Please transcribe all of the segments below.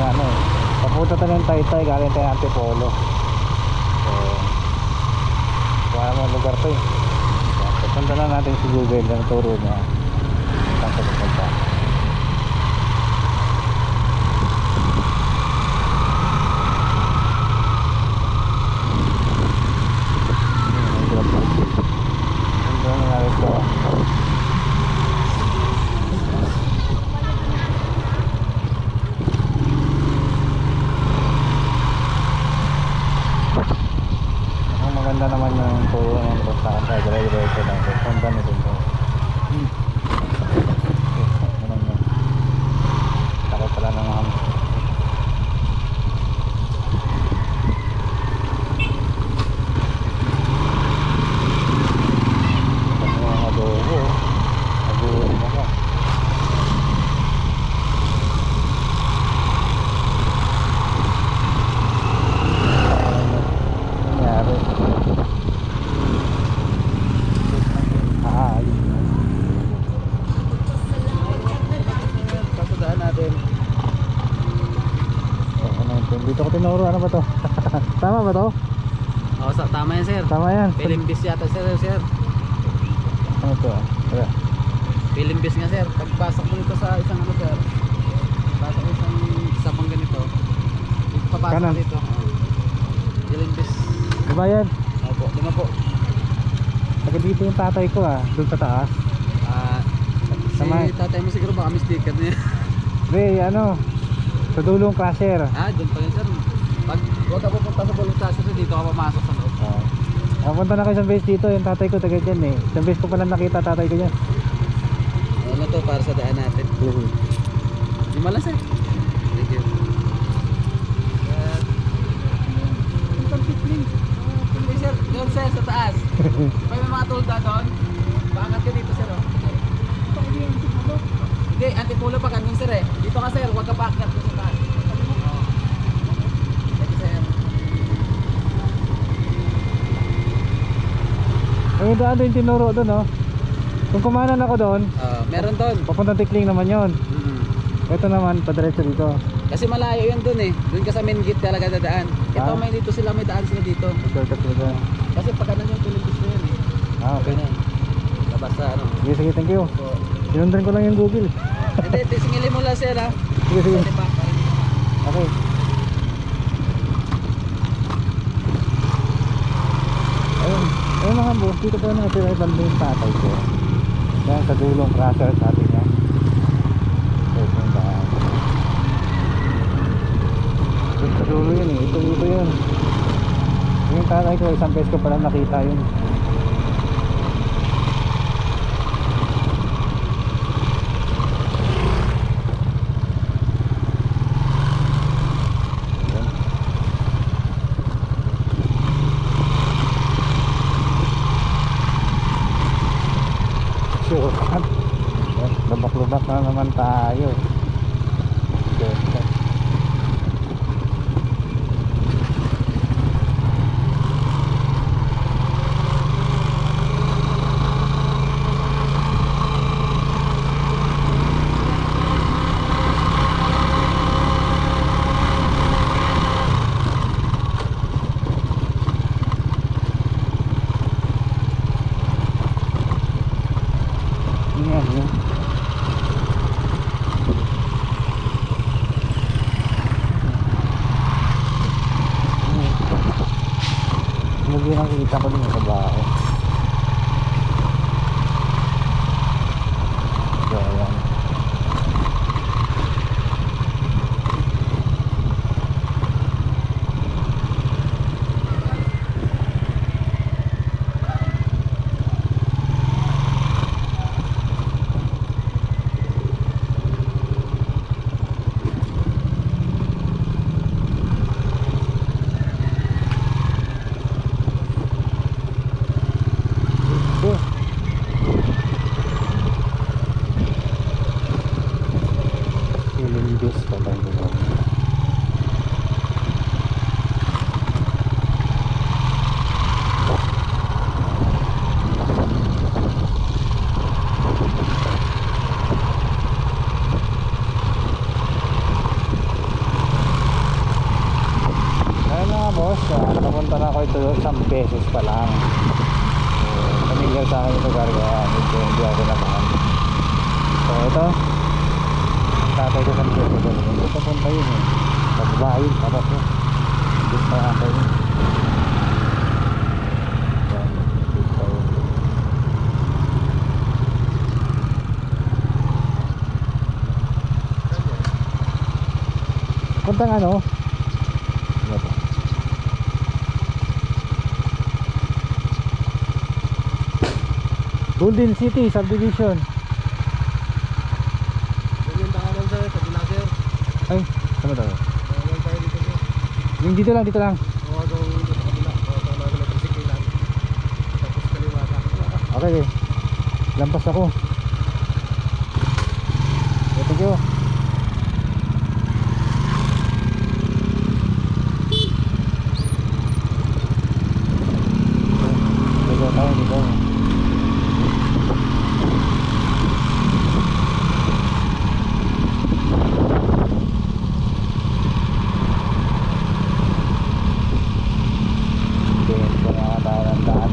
ano eh. Papunta tayo ng Taytay, galing tayo ng Antipolo. So, wala mo lugar to eh. So, punta lang natin si Google ng turo niya. Saan ka pupunta. Ang hirap pa. Punta na natin ito. Ang maganda naman yung turo ng Rostakan tayo. Dire-diretso lang. So, Punta nito ito. Ganun yun. Takot pala ng mga Ang mga adobo. Adobo mo ka. Nangyari. Ah, ayun na. Pasadaan natin. Ito? Dito ko tinuro. Ano ba to? Tama ba to? Oo, sa, tama yan sir. Tama yan. Pilimbis yata sir, sir. Ano to? Tara. Pilimbis nga sir. Pagpasok mo nito sa isang ano sir. Pasok mo isang sabang ganito. Papasok Kanan. dito. Pilimbis. Diba yan? Opo, lima po. Taga dito yung tatay ko ah. Doon sa taas. Ah, Tama. si tatay mo siguro baka mistaken niya. Hindi, ano. Sa dulong crusher. ah, doon pa yun sir. Pag huwag ka pupunta sa bulong sasyo dito ka pamasok sa loob. Oo. Napunta na kayo isang beses dito. Yung tatay ko taga dyan eh. Isang beses ko pala nakita tatay ko dyan. Ano to para sa daan natin. Lima lang sir. Thank you. Uh, Hindi sir, doon sir sa taas. May mga tulda doon. Paangat ka dito sir oh. Hindi, antipulo pa ganun sir eh. Dito ka sir, huwag ka paakyat doon sa taas. Ayun daan doon yung tinuro doon oh. Kung kumanan ako doon, Ah, meron doon. papuntang tikling naman yon. Mm. Ito naman, padiretso dito. Kasi malayo yun doon eh. Doon ka sa main gate talaga dadaan. Ito Ah. may dito sila, may daan sila dito. Shortcut dito. Kasi pag ano yung Philippines na yun eh. Ah, okay. Ganun. Labas sa ano. Sige, sige, thank you. So, Sinundan ko lang yung Google. Hindi, hindi, singilin mo lang sir ha. Sige, sige. Okay. Ayun, ayun mga boss, dito pa nakatira banda yung tatay ko. Yan, sa dulong crusher sabi niya. Sa dulo yun eh, ito, ito yun. Yung tatay ko, isang beses ko pala nakita yun. Yan. Shortcut. Yan, Lubak-lubak na naman tayo. Shortcut. Yan, yan. Hindi bahay. So, ayan. Diyos patay mo lang isang beses pa lang. Eh, Pamilya sa akin yung lugar kaya medyo hindi ako naman. So ito. Tatay ko ko. Hindi ko punta yun eh. Sa babae, tapos yun. Dito pa ako yun. Puntang ano? Golden City Subdivision. Ganyan tayo lang sir, sa Bulager. Ay, dito sir. Yung dito lang, dito lang. Tama okay. Lampas ako. Okay, thank you. Dito tayo, dito. Dito na tayo ng daan.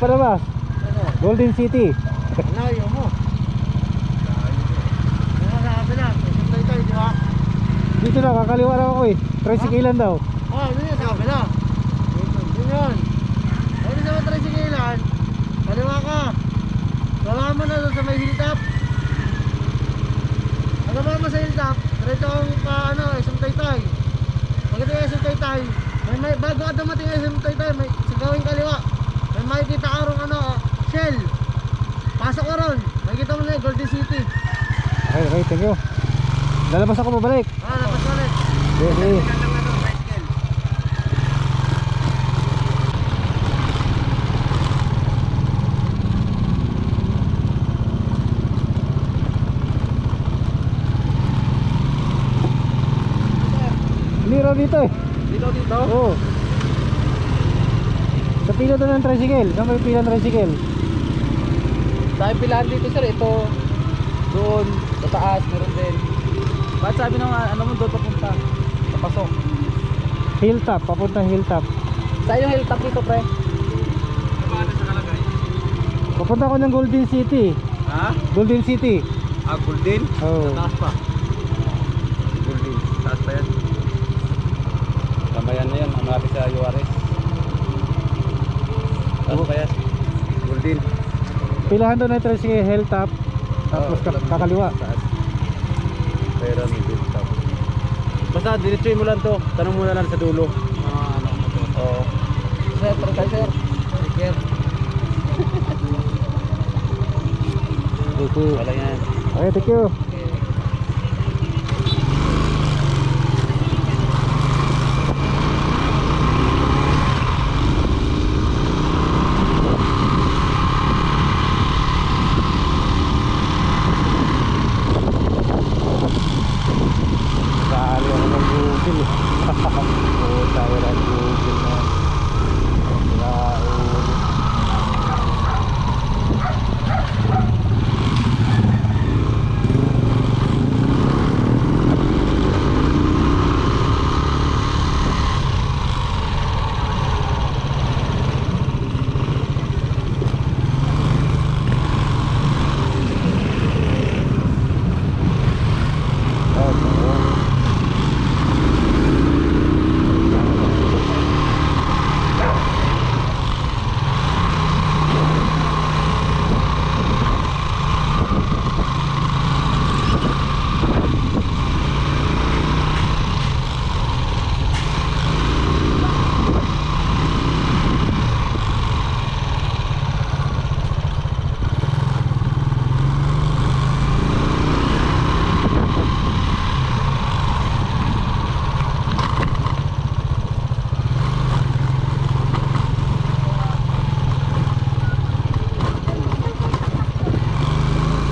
Di palabas. Ano? Golden City. Layo mo. Yung sabi na, susunod tayo, di ba? Dito na, kakaliwa lang ako eh. Tricyclean daw. Oh, ano yun? Sabi na. Yun yun. Ano sa mga tricyclean? Kaliwa ka. Baba mo na doon sa may hilltop. Pag baba mo sa hilltop, diretso ang pa, ano, isang taytay. Pag ito yung isang taytay, may, may, bago ka dumating yung isang taytay, may, sa gawing kaliwa, may makikita ka ron, ano, shell. Pasok ka ron. Golden City. Okay, okay, thank you. Lalabas ako pabalik. Ah, labas ulit. Bicycle. Hindi raw dito eh. Dito, dito. Oo. Sa pila doon ng tricycle. Saan may pila ng tricycle? Dahil pilahan dito sir, ito doon, sa taas, meron din. Bakit sabi nung ano mo doon papunta? Papasok. Hilltop, papuntang hilltop. Saan yung hilltop dito pre? Paano sa kalagay? Papunta ako ng Golden City. Ha? Golden City. Ah, Golden? Oo. Taas pa. Golden. Taas pa yan. Tama yan na yan. Ang malapit sa URS. Taas pa yan. Golden. Pilahan doon ng tricycle hilltop. Tapos Oo, ka- alam mo. kakaliwa. Pero may hilltop. Basta diretsuin mo lang to. Tanong mo na lang sa dulo. Ah, ano to? Oo. Sir, para sir. Sir. Okay. Wala yan. Okay, thank you.